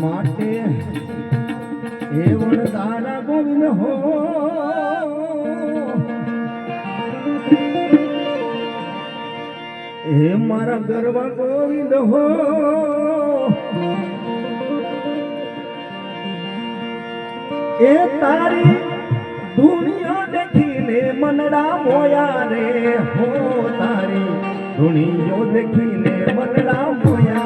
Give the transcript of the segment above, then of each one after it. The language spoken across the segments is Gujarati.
માટે એ વણદારા ગોવિંદ હો. મારા ગરવા ગોવિંદ હો. એ તારી દુનિયા દેખી દેખીને મનડા મોયા રે હો તારી. દુનિયો દેખીને મનડા મોયા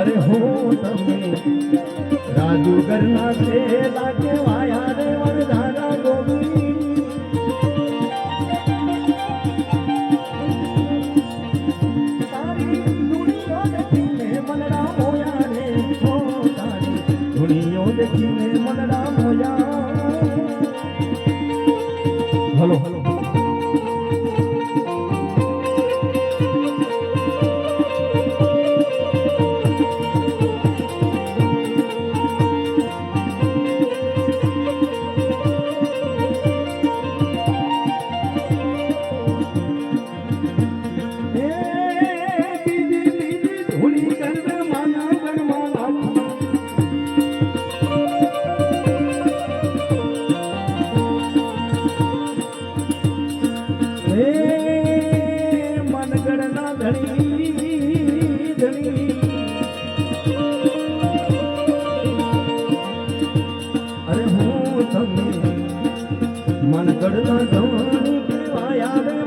અરે હો તમે. રાજુ ઘરના છે લાગે વાયા રે વરધારા ગોગી. તારી દુનિયો દેખીને માના ગણમાં નાખી હે